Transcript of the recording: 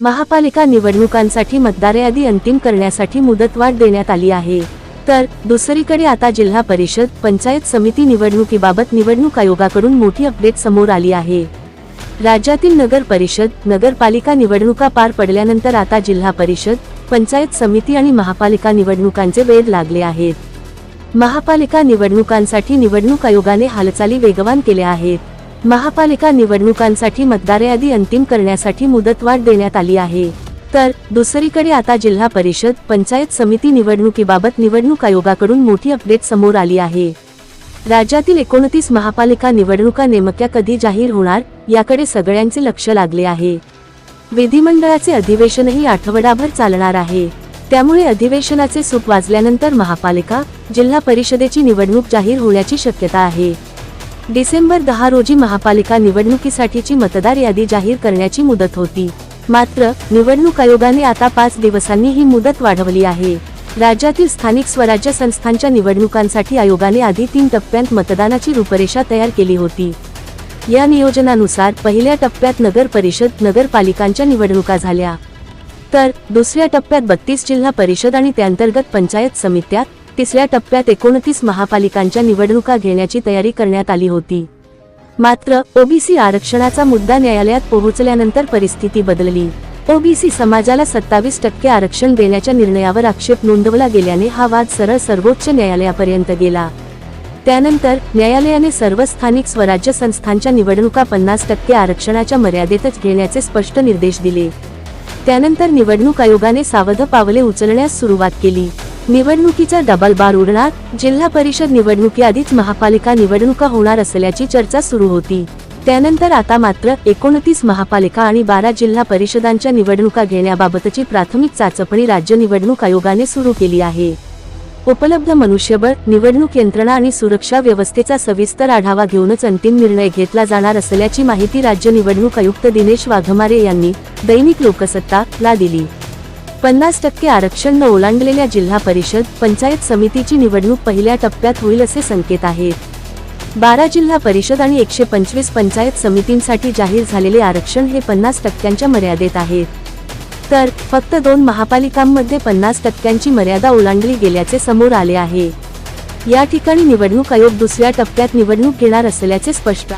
महापालिका निवडणुकांसाठी मतदार यादी अंतिम करण्यासाठी मुदतवाढ देण्यात आली आहे. तर दुसरीकडे आता जिल्हा परिषद पंचायत समिती निवडणुकीबाबत निवडणूक आयोगाकडून मोठी अपडेट समोर आली आहे. राज्यातील नगर परिषद नगरपालिका निवडणुका पार पडल्यानंतर आता जिल्हा परिषद पंचायत समिती आणि महापालिका निवडणुकांचे वेध लागले आहेत. महापालिका निवडणुकांसाठी निवडणूक आयोगाने हालचाली वेगवान केल्या आहेत. महापालिका निवडणुकांसाठी मतदार यादी अंतिम करण्यासाठी मुदतवाढ देण्यात आली आहे. तर दुसरीकडे आता जिल्हा परिषद पंचायत समिती निवडणुकीबाबत निवडणूक आयोगाकडून मोठी अपडेट समोर आली आहे. राज्यातील एकोणतीस महापालिका निवडणुका नेमक्या कधी जाहीर होणार याकडे सगळ्यांचे लक्ष लागले आहे. विधिमंडळाचे अधिवेशनही आठवडाभर चालणार आहे. त्यामुळे अधिवेशनाचे सूप वाजल्यानंतर महापालिका जिल्हा परिषदेची निवडणूक जाहीर होण्याची शक्यता आहे. डिसेंबर दहा रोजी महापालिका निवडणुकीसाठीची मतदार यादी जाहीर करण्याची मुदत होती. मात्र निवडणूक आयोगाने आता पाच दिवसांनी ही मुदत वाढवली आहे. राज्यातील स्थानिक स्वराज्य संस्थांच्या निवडणुकांसाठी आयोगाने आधी तीन टप्प्यांत मतदानाची रूपरेषा तयार केली होती. या नियोजनानुसार पहिल्या टप्प्यात नगर परिषद नगरपालिकांच्या निवडणुका झाल्या. तर दुसऱ्या टप्प्यात बत्तीस जिल्हा परिषद आणि त्याअंतर्गत पंचायत समित्या तिसऱ्या टप्प्यात एकोणतीस महापालिकांच्या निवडणुका घेण्याची तयारी करण्यात आली होती. मात्र ओबीसी आरक्षणाचा मुद्दा न्यायालयात पोहोचल्यानंतर परिस्थिती बदलली. ओबीसी समाजाला सत्तावीस टक्के आरक्षण देण्याच्या निर्णयावर आक्षेप नोंदवला गेल्याने हा वाद सरळ सर्वोच्च न्यायालयापर्यंत गेला. त्यानंतर न्यायालयाने सर्व स्थानिक स्वराज्य संस्थांच्या निवडणुका पन्नास टक्के आरक्षणाच्या मर्यादेतच घेण्याचे स्पष्ट निर्देश दिले. त्यानंतर निवडणूक आयोगाने सावध पावले उचलण्यास सुरुवात केली. निवडणुकीचा डबल बार उडणार जिल्हा परिषद निवडणुकीआधीच महापालिका निवडणुका होणार असल्याची चर्चा सुरू होती. त्यानंतर आता मात्र एकोणतीस महापालिका आणि बारा जिल्हा परिषदांच्या निवडणुका घेण्याबाबतची प्राथमिक चाचपणी राज्य निवडणूक आयोगाने सुरू केली आहे. उपलब्ध मनुष्यबळ निवडणूक यंत्रणा आणि सुरक्षा व्यवस्थेचा सविस्तर आढावा घेऊनच अंतिम निर्णय घेतला जाणार असल्याची माहिती राज्य निवडणूक आयुक्त दिनेश वाघमारे यांनी दैनिक लोकसत्ता ला दिली. पन्नास टक्के आरक्षण न ओलांडलेल्या जिल्हा परिषद पंचायत समितीची निवडणूक पहिल्या टप्प्यात होईल असे संकेत आहेत. बारा जिल्हा परिषद आणि एकशे पंचवीस पंचायत समितींसाठी जाहीर झालेले आरक्षण हे पन्नास टक्क्यांच्या मर्यादेत आहेत. तर फक्त दोन महापालिकांमध्ये पन्नास टक्क्यांची मर्यादा ओलांडली गेल्याचे समोर आले आहे. या ठिकाणी निवडणूक आयोग दुसऱ्या टप्प्यात निवडणूक घेणार असल्याचे स्पष्ट